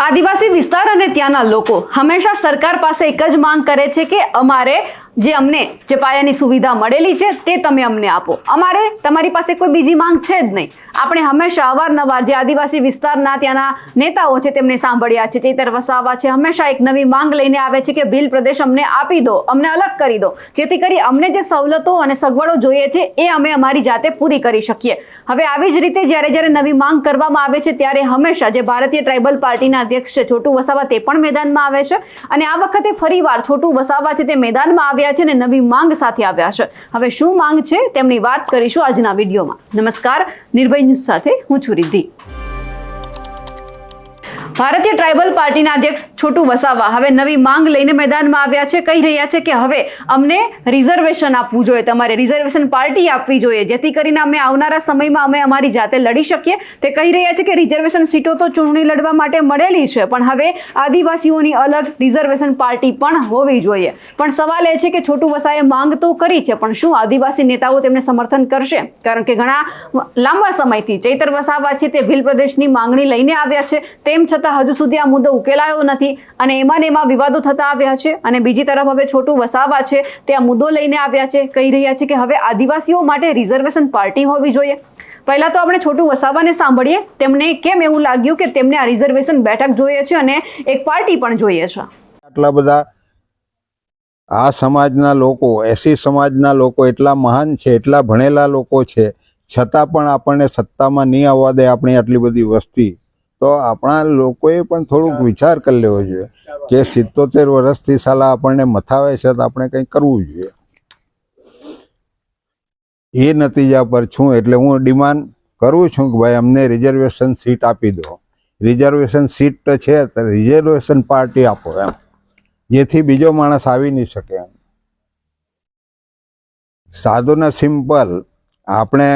આદિવાસી વિસ્તાર અને ત્યાંના લોકો હંમેશા સરકાર પાસે એક જ માંગ કરે છે કે અમારે જે અમને જે પાયાની સુવિધા મળેલી છે તે તમે અમને આપો. અમારે તમારી પાસે કોઈ બીજી માંગ છે જ નહીં. આપણે હંમેશા અવારનવાર જે આદિવાસી વિસ્તારના ત્યાંના નેતાઓ છે તેમને સાંભળ્યા છે, ચેતર વસાવા છે, હંમેશા એક નવી માંગ લઈને આવે છે કે ભીલ પ્રદેશ અમને આપી દો, અમને અલગ કરી દો. જેથી કરી અમને જે સવલતો અને સગવડો જોઈએ છે એ અમે અમારી જાતે પૂરી કરી શકીએ. હવે આવી જ રીતે જ્યારે જ્યારે નવી માંગ કરવામાં આવે છે ત્યારે હંમેશા જે ભારતીય ટ્રાઇબલ પાર્ટીના અધ્યક્ષ છે, છોટુ વસાવા તે પણ મેદાનમાં આવે છે. અને આ વખતે ફરીવાર છોટુ વસાવા છે તે મેદાનમાં આવ્યા છે અને નવી માંગ સાથે આવ્યા છે. હવે શું માંગ છે તેમની વાત કરીશું આજના વિડીયોમાં. નમસ્કાર, નિર્ભય ન્યૂઝ સાથે હું છું રિદ્ધિ. ભારતીય ટ્રાઇબલ પાર્ટીના અધ્યક્ષ છોટુ વસાવા. હવે નવી માંગ લઈને મેદાનમાં આવ્યા છે. કહી રહ્યા છે કે હવે અમને રિઝર્વેશન આપવું જોઈએ. તમારે રિઝર્વેશન પાર્ટી આપવી જોઈએ. જેથી કરીને અમે આવનારા સમયમાં અમે અમારી જાતે લડી શકીએ. તે કહી રહ્યા છે કે રિઝર્વેશન સીટો તો ચૂંટણી લડવા માટે મળેલી છે. પણ હવે આદિવાસીઓની અલગ રિઝર્વેશન પાર્ટી પણ હોવી જોઈએ. પણ સવાલ એ છે કે છોટુ વસાએ માંગ તો કરી છે, પણ શું આદિવાસી નેતાઓ તેમને સમર્થન કરશે? કારણ કે ઘણા લાંબા સમયથી ચૈતર વસાવા છે તે ભીલ પ્રદેશની માંગણી લઈને આવ્યા છે. તેમ છતાં હજુ સુધી આ મુદ્દો ઉકેલાયો નથી. અને એમાં એમાં વિવાદો થતા આવ્યા છે. અને બીજી તરફ હવે છોટું વસાવા છે, તે આ મુદ્દો લઈને આવ્યા છે, કહી રહ્યા છે કે હવે આદિવાસીઓ માટે રિઝર્વેશન પાર્ટી હોવી જોઈએ. પહેલા તો આપણે છોટું વસાવાને સાંભળીએ. તેમને કેમ એવું લાગ્યું કે તેમને આ રિઝર્વેશન બેઠક જોઈએ છે અને એક પાર્ટી પણ જોઈએ છે? આટલા બધા આ સમાજના લોકો, એસી સમાજના લોકો એટલા મહાન છે, એટલા ભણેલા લોકો છે, છતાં પણ આપણને સત્તામાં નહીં આવવા દે આપણી આટલી બધી વસ્તી. તો આપણા લોકોએ પણ થોડુંક વિચાર કરી લેવો જોઈએ કે સિત્તોતેર વર્ષથી સાલા આપણને મથાવે છે તો આપણે કંઈક કરવું જોઈએ. એ નતીજા પર છું એટલે હું ડિમાન્ડ કરું છું કે ભાઈ અમને રિઝર્વેશન સીટ આપી દો. રિઝર્વેશન સીટ તો છે તો રિઝર્વેશન પાર્ટી આપો એમ. જેથી બીજો માણસ આવી નહીં શકે એમ. સાદું સિમ્પલ આપણે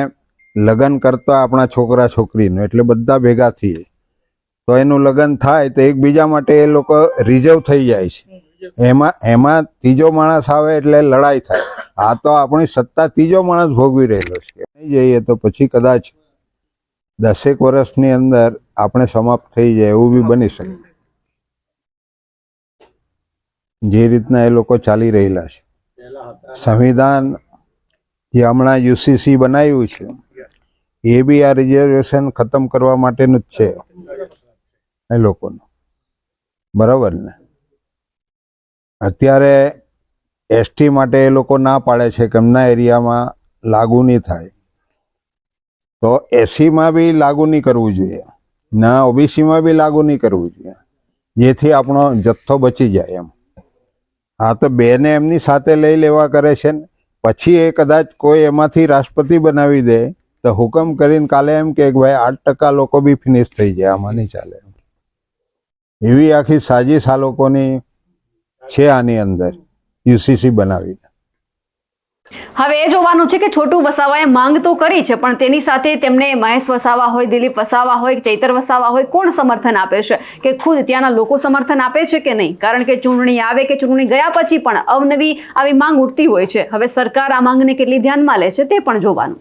લગ્ન કરતા આપણા છોકરા છોકરીનું એટલે બધા ભેગા થઈએ. તો એનું લગ્ન થાય તો એકબીજા માટે એ લોકો રિઝર્વ થઈ જાય છે. એમાં એમાં ત્રીજો માણસ આવે એટલે લડાઈ થાય. આ તો આપણી સત્તા ત્રીજો માણસ ભોગવી રહેલો છે. નહીં જઈએ તો પછી કદાચ દસેક વર્ષની અંદર આપણે સમાપ્ત થઈ જાય એવું બી બની શકે. જે રીતના એ લોકો ચાલી રહેલા છે. સંવિધાન જે હમણાં યુસીસી બનાવ્યું છે, એ બી આ રિઝર્વેશન ખતમ કરવા માટેનું જ છે. એ લોકોનો. બરાબર ને? અત્યારે એસટી માટે એ લોકો ના પાડે છે કે એમના એરિયામાં લાગુ નહીં થાય. તો એસીમાં બી લાગુ નહીં કરવું જોઈએ. ના ઓબીસીમાં બી લાગુ નહીં કરવું જોઈએ. જેથી આપણો જથ્થો બચી જાય એમ. હા, તો બેને એમની સાથે લઈ લેવા કરે છે ને. પછી એ કદાચ કોઈ એમાંથી રાષ્ટ્રપતિ બનાવી દે, તો હુકમ કરીને કાલે એમ કે ભાઈ આઠ ટકા લોકો બી ફિનિશ થઈ જાય. આમાં નહીં ચાલે. એવી આખી સાજીશ આ લોકોની છે આની અંદર યુસીસી બનાવીને. હવે એ જોવાનું છે કે છોટુ વસાવાએ માંગ તો કરી છે, પણ તેની સાથે તેમને મહેશ વસાવા હોય, દિલીપ વસાવા હોય, ચૈતર વસાવા હોય, કોણ સમર્થન આપે છે? કે ખુદ ત્યાંના લોકો સમર્થન આપે છે કે નહીં? કારણ કે ચૂંટણી આવે કે ચૂંટણી ગયા પછી પણ અવનવી આવી માંગ ઉઠતી હોય છે. હવે સરકાર આ માંગને કેટલી ધ્યાનમાં લે છે તે પણ જોવાનું.